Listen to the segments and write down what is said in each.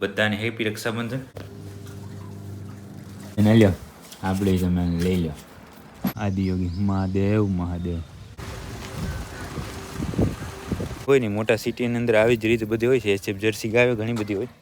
બધાને હેપી રક્ષાબંધન એને લ્યો આપણે તમે લઈ લો આદિયોગી મહાદેવ મહાદેવ કોઈ નહીં મોટા સિટીની અંદર આવી જ રીતે બધી હોય છે એસએફ જર્સી ગાયો ઘણી બધી હોય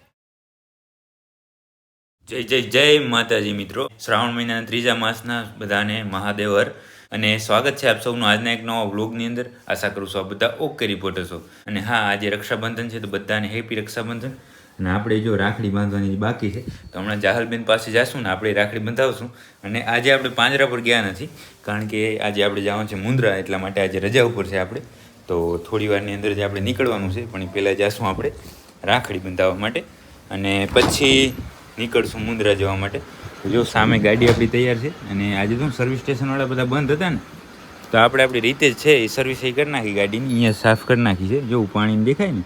જય જય જય માતાજી મિત્રો શ્રાવણ મહિનાના ત્રીજા માસના બધાને મહાદેવ હર અને સ્વાગત છે આપ સૌનું આજના એક નવા વ્લોગની અંદર આશા કરું છું આ બધા ઓકે રિપોર્ટર છો અને હા આજે રક્ષાબંધન છે તો બધાને હેપી રક્ષાબંધન અને આપણે જો રાખડી બાંધવાની બાકી છે, તો હમણાં જાહલબેન પાસે જઈશું ને આપણે રાખડી બંધાવશું. અને આજે આપણે પાંજરા પર ગયા નથી, કારણ કે આજે આપણે જવાનું છે મુંદ્રા, એટલા માટે આજે રજા ઉપર છે આપણે. તો થોડી વારની અંદર જ આપણે નીકળવાનું છે, પણ પહેલાં જઈશું આપણે રાખડી બંધાવવા માટે. અને પછી નીકળશું મુંદ્રા જવા માટે. જો સામે ગાડી આપણી તૈયાર છે, અને આજે તો સર્વિસ સ્ટેશનવાળા બધા બંધ હતા ને, તો આપણે આપણી રીતે જ છે, એ સર્વિસ એ કરી નાખી ગાડીની, અહીંયા સાફ કરી નાખી છે. જો પાણી દેખાય ને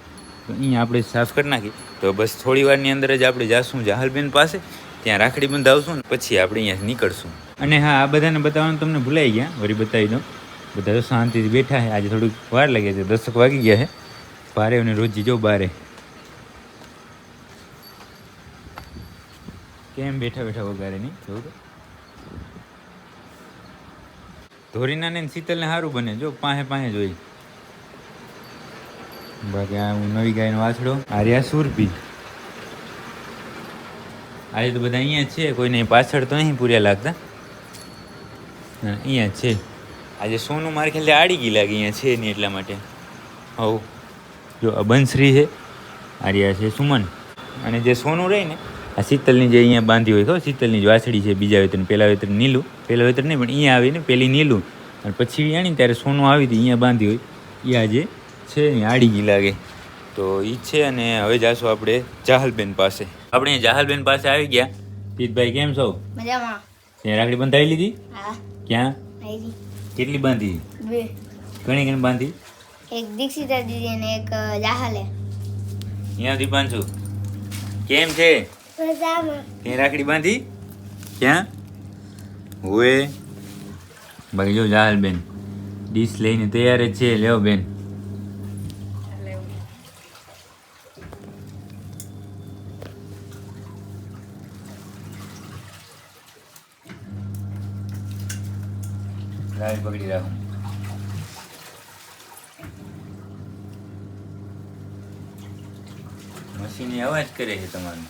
તો અહીંયા આપણે સાફ કરી નાખી તો બસ થોડી વારની અંદર જ આપણે જાશું જાહલબેન પાસે. ત્યાં રાખડી બંધાવશું ને પછી આપણે અહીંયા નીકળશું. અને હા, આ બધાને બતાવવાનું તમને ભૂલાઈ ગયા. વળી બતાવી દઉં. બધા તો શાંતિથી બેઠા છે. આજે થોડીક વાર લાગે છે. દસક વાગી ગયા છે. ભારે અને રોજી જો બારે. કેમ બેઠા બેઠા વગારે નહીં? જોવું તો. ધોરીના ને શીતલને સારું બને. જો પાસે પાસે જોઈ બાકી હું નવી ગાયનો વાછડો, આર્યા સુરભી. આજે તો બધા અહીંયા છે, કોઈને પાછળ તો નહીં પૂર્યા લાગતા. અહીંયા છે. આજે સોનું મારે ખ્યાલ આડી ગઈ લાગે, અહીંયા છે નહીં એટલા માટે. હવ, જો આ બંશ્રી છે, આર્યા છે સુમન. અને જે સોનું રહે ને, આ શીતલની જે અહીંયા બાંધી હોય, ખબર શીતલની જ વાછડી છે, બીજા વેતર પહેલા વેતર નીલું. પહેલા વેતર નહીં, પણ અહીંયા આવીને પેલી નીલું. અને પછી આણી ત્યારે સોનું આવી હતી, અહીંયા બાંધી હોય. એ આજે છે ને આડી ગઈ લાગે. તો એ છે અને હવે જાશું આપણે જાહલબેન પાસે. આપણે જાહલબેન પાસે આવી ગયા. તીતભાઈ કેમ છો? મજામાં. ત્યાં રાખડી બંધાવી લીધી? હા. ક્યાં? કેટલી બાંધી? બે. ઘણી ઘણી બાંધી? એક દીક્ષિતા દીદી અને એક જાહલે. અહીંયાથી બાંધશું કેમ છે? મજામાં. ત્યાં રાખડી બાંધી? ક્યાં? હોવે. બાકી જો જાહલબેન ડીશ લઈને તૈયાર જ છે. લેવો બેન. લાઈટ પકડી રાખો મશીન અવાજ કરે છે તમારું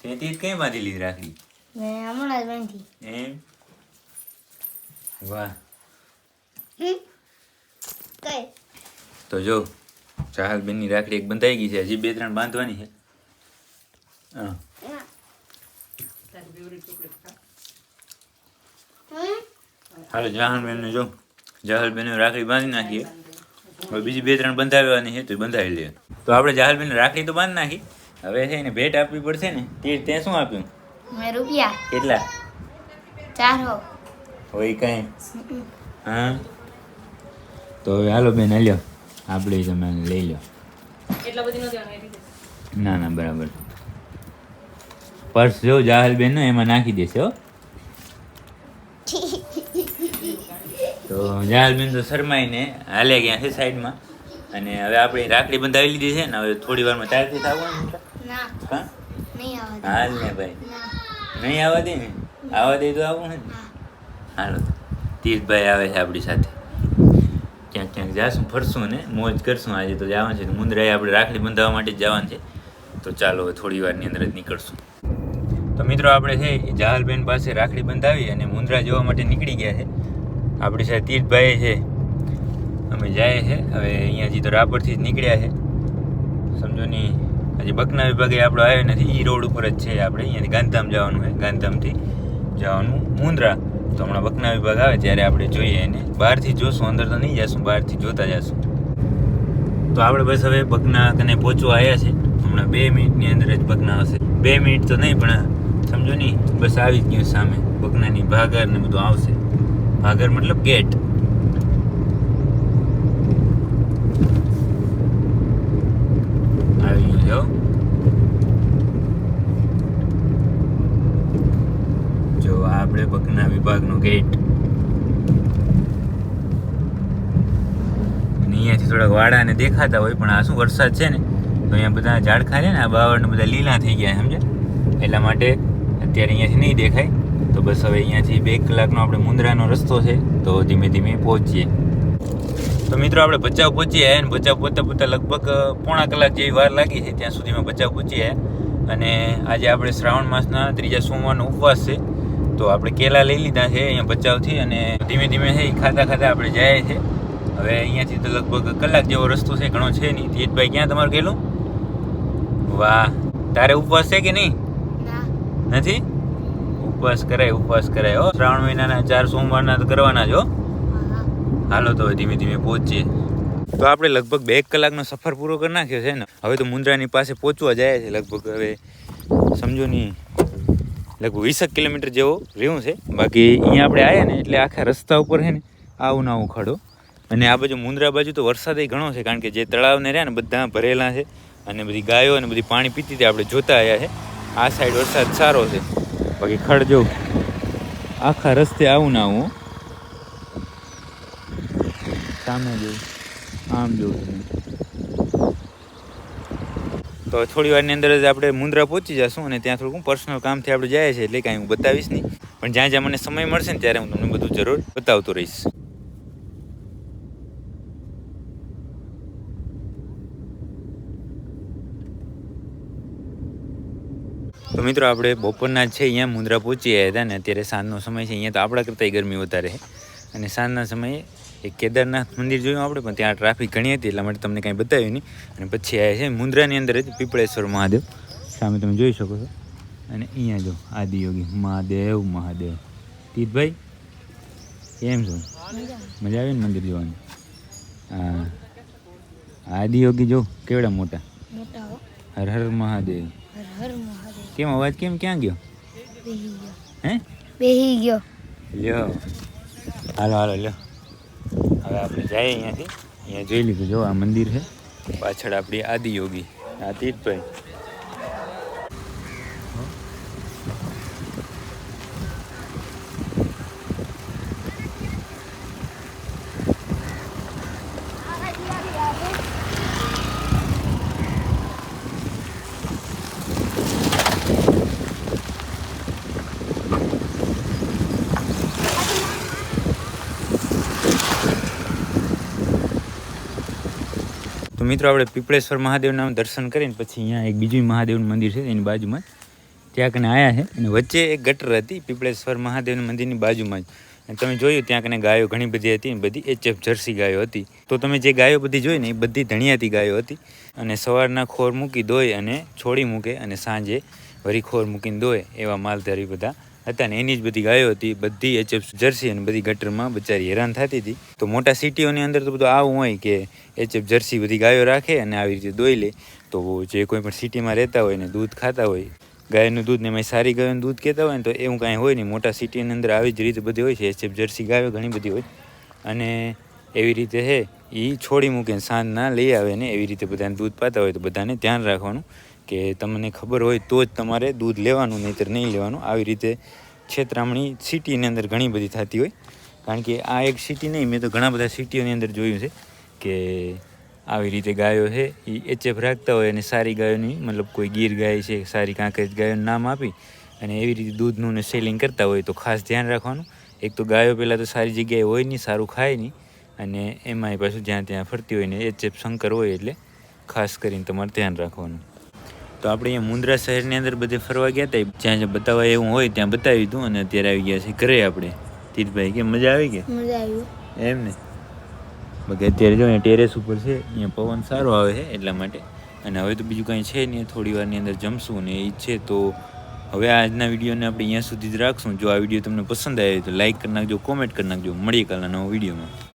તેથી કઈ બાંધી લીધી રાખડી મેં હમણાં જ બાંધી એમ વાહ? કઈ તો જો ચાહલ બેનની રાખડી એક બંધાઈ ગઈ છે હજી બે ત્રણ બાંધવાની છે. હા. હાલો જાહલ બેનને જો જાહલ બેન રાખડી બાંધી નાખીએ. હવે બીજી બે ત્રણ બંધાવવાની છે તો બંધાવી લઈએ તો આપણે જાહલ બેન રાખડી તો બાંધી નાખી. હવે છે ને ભેટ આપવી પડશે ને તે તે શું આપ્યું? મેં રૂપિયા. કેટલા? ચારસો. હોય કઈ? હા? તો હવે હાલો બેન હાલ્યો. આપણે તમે લઈ લો ના ના બરાબર. પર્સ જો જાહલ બેન એમાં નાખી દેશે હો. તો જાહલ બેન તો શરમાઈને હાલે ગયા છે સાઈડમાં. અને હવે આપણે રાખડી બંધાવી લીધી છે ને હવે થોડી વારમાં ચાલતી થવાનું ના. હા? હાલ ને ભાઈ. નહીં આવવા દે ને? આવવા દે તો આવું ને? હા. હાલો. તીર્થભાઈ આવે છે આપણી સાથે. ક્યાંક ક્યાંક જાશું, ફરશું ને મોજ કરશું આજે તો જવાનું છે. મુંદરાએ આપણે રાખડી બંધાવવા માટે જ જવાનું છે. તો ચાલો થોડી વારની અંદર જ નીકળશું. તો મિત્રો, આપણે છે એ જહાલબેન પાસે રાખડી બંધાવી અને મુંદ્રા જોવા માટે નીકળી ગયા છે. આપણી સાથે તીર્થભાઈ છે, અમે જાય છે. હવે અહીંયાથી તો રાપરથી જ નીકળ્યા છે. સમજો નહીં હજી બકના વિભાગે આપણો આવ્યો નથી. એ રોડ ઉપર જ છે આપણે. અહીંયાથી ગાંધીધામ જવાનું છે. ગાંધીધામથી જવાનું મુંદ્રા. તો હમણાં બકના વિભાગ આવે ત્યારે આપણે જોઈએ એને. બહારથી જોશું, અંદર તો નહીં જશું, બહારથી જોતા જશું. તો આપણે બસ હવે બકના કને પહોંચવા આવ્યા છે. હમણાં બે મિનિટની અંદર જ બકના હશે. બે મિનિટ તો નહીં, પણ સમજો નહીં, બસ આવી જ ગયું સામે. બકનાની ભાગર ને બધું આવશે. ભાગર મતલબ ગેટ આવી ગયું છે હો. જો આ આપણે બગના વિભાગનો ગેટ અને અહીંયાથી થોડાક વાડાને દેખાતા હોય, પણ આ શું વરસાદ છે ને? તો અહીંયા બધા ઝાડખા છે ને, આ બાવળને બધા લીલા થઈ ગયા, સમજે? એટલા માટે અત્યારે અહીંયાથી નહીં દેખાય. તો બસ હવે અહીંયાથી બે કલાકનો આપણે મુંદ્રાનો રસ્તો છે, તો ધીમે ધીમે પહોંચીએ. તો મિત્રો, આપણે બચાવ પહોંચી આવ્યા ને બચાવ પહોંચતા પહોંચતા લગભગ પોણા કલાક જેવી વાર લાગી છે, ત્યાં સુધીમાં બચાવ પહોંચી આવ્યા અને આજે આપણે શ્રાવણ માસના ત્રીજા સોમવારનો ઉપવાસ છે. તો આપણે કેલા લઈ લીધા છે અહીંયા બચાવથી અને ધીમે ધીમે છે એ ખાતા ખાતા આપણે જાય છે. હવે અહીંયાથી તો લગભગ કલાક જેવો રસ્તો છે ઘણો છે નહીં. તીર્થભાઈ ક્યાં તમારું ગયેલું વાહ. તારે ઉપવાસ છે કે નહીં? નથી? ઉપવાસ કરાય ઉપવાસ કરાય. હો શ્રાવણ મહિનાના ચાર સોમવારના તો કરવાના જ હો. હાલો તો હવે ધીમે ધીમે પહોંચીએ. તો આપણે લગભગ બે કલાકનો સફર પૂરો કરી નાખ્યો છે ને. હવે તો મુંદ્રાની પાસે પહોંચવા જાય છે લગભગ. હવે સમજો નહીં. લગભગ વીસેક કિલોમીટર જેવો રહ્યું છે. બાકી અહીંયા આપણે આવ્યા ને એટલે આખા રસ્તા ઉપર છે ને આવું ના આવું ખડો. અને આ બાજુ મુંદ્રા બાજુ તો વરસાદ ઘણો છે, કારણ કે જે તળાવને રહ્યા ને બધા ભરેલા છે અને બધી ગાયો અને બધી પાણી પીતી હતી આપણે જોતા આવ્યા છે. આ સાઈડ વરસાદ સારો છે. બાકી ખડ જો આખા રસ્તે આવું ના આવું. સામે જોઉં આમ જોવું તો થોડી વારની અંદર જ આપણે મુંદ્રા પહોંચી જશું અને ત્યાં થોડુંક પર્સનલ કામથી આપણે જાય છે એટલે કાંઈ હું બતાવીશ નહીં. પણ જ્યાં જ્યાં મને સમય મળશે ને ત્યારે હું તમને બધું જરૂર બતાવતો રહીશ. તો મિત્રો આપણે બપોરના છે, અહીંયા મુંદ્રા પહોંચી ગયા હતા ને અત્યારે સાંજનો સમય છે, અહીંયા તો આપણા કરતાંય ગરમી વધારે અને સાંજના સમયે એક કેદારનાથ મંદિર જોયું આપણે પણ ત્યાં ટ્રાફિક ઘણી હતી એટલા માટે તમને કાંઈ બતાવ્યું નહીં. અને પછી આવ્યા છે મુંદ્રાની અંદર જ પીપળેશ્વર મહાદેવ. સામે તમે જોઈ શકો છો. અને અહીંયા જો આદિયોગી મહાદેવ મહાદેવ. તીતભાઈ કેમ છો? મજા આવી ને મંદિર જોવાની? હા. આદિયોગી જો કેવડા મોટા? હર હર મહાદેવ. કેમ અવાજ કેમ? ક્યાં ગયો. હે? બેહી ગયો. લ્યો. હાલો હાલો લ્યો. હવે આપણે જઈએ અહીંયાથી. અહીંયા જોઈ લીધું જો આ મંદિર છે. પાછળ આપણી આદિયોગી આ તીર્થભાઈ મિત્રો, આપણે પીપળેશ્વર મહાદેવના દર્શન કરીને પછી અહીંયા એક બીજું મહાદેવનું મંદિર છે, એની બાજુમાં ત્યાં કને આવ્યા છે અને વચ્ચે એક ગટર હતી, પીપળેશ્વર મહાદેવના મંદિરની બાજુમાં જ. અને તમે જોયું, ત્યાં કને ગાયો ઘણી બધી હતી બધી એચએફ જર્સી ગાયો હતી. તો તમે જે ગાયો બધી જોઈ ને, એ બધી ધણિયાતી ગાયો હતી. અને સવારના ખોર મૂકી દોય અને છોડી મૂકે અને સાંજે વરી ખોર મૂકીને દોય એવા માલધારી બધા. હતા ને એની જ બધી ગાયો હતી, બધી એચએફ જર્સી અને બધી ગટરમાં બચારી હેરાન થતી હતી. તો મોટા સિટીઓની અંદર તો બધું આવું હોય કે એચએફ જર્સી બધી ગાયો રાખે અને આવી રીતે દોઈ લે. તો જે કોઈ પણ સિટીમાં રહેતા હોય ને દૂધ ખાતા હોય, ગાયનું દૂધ ને એમાં સારી ગાયોનું દૂધ કહેતા હોય ને તો એવું કાંઈ હોય નહીં. મોટા સિટીની અંદર આવી જ રીતે બધી હોય છે. એચએફ જર્સી ગાયો ઘણી બધી હોય. અને એવી રીતે છે એ છોડી મૂકે સાંજના લઈ આવે ને એવી રીતે બધાને દૂધ પાતા હોય તો બધાને ધ્યાન રાખવાનું. કે તમને ખબર હોય તો જ તમારે દૂધ લેવાનું, નહીંતર નહીં લેવાનું. આવી રીતે છેતરામણી સિટીની અંદર ઘણી બધી થતી હોય. કારણ કે આ એક સિટી નહીં, મેં તો ઘણા બધા સિટીઓની અંદર જોયું છે કે આવી રીતે ગાયો છે. એ એચએફ રાખતા હોય અને સારી ગાયોની, મતલબ કોઈ ગીર ગાય છે, સારી કાંકરેજ ગાયોનું નામ આપી અને એવી રીતે દૂધનું ને સેલિંગ કરતા હોય, તો ખાસ ધ્યાન રાખવાનું. એક તો ગાયો પહેલાં તો સારી જગ્યાએ હોય નહીં, સારું ખાય નહીં. અને એમાંય પાછું જ્યાં ત્યાં ફરતી હોય ને એચએફ શંકર હોય એટલે ખાસ કરીને તમારે ધ્યાન રાખવાનું. તો આપણે અહીંયા મુંદ્રા શહેરની અંદર બધે ફરવા ગયા હતા જ્યાં જ્યાં બતાવવા એવું હોય ત્યાં બતાવી દીધું અને અત્યારે આવી ગયા છે ઘરે આપણે. તીર્થભાઈ કે મજા આવી મજા આવ્યું એમ ને? બાકી અત્યારે જો અહીંયા ટેરેસ ઉપર છે અહીંયા પવન સારો આવે છે એટલા માટે. અને હવે તો બીજું કાંઈ છે નહીં થોડી વારની અંદર જમશું ને એ છે. તો હવે આજના વિડીયોને આપણે અહીંયા સુધી જ રાખશું. જો આ વીડિયો તમને પસંદ આવ્યો તો લાઈક કરી નાખજો કોમેન્ટ કરી નાખજો. મળીએ કાલના નવો વિડીયોમાં.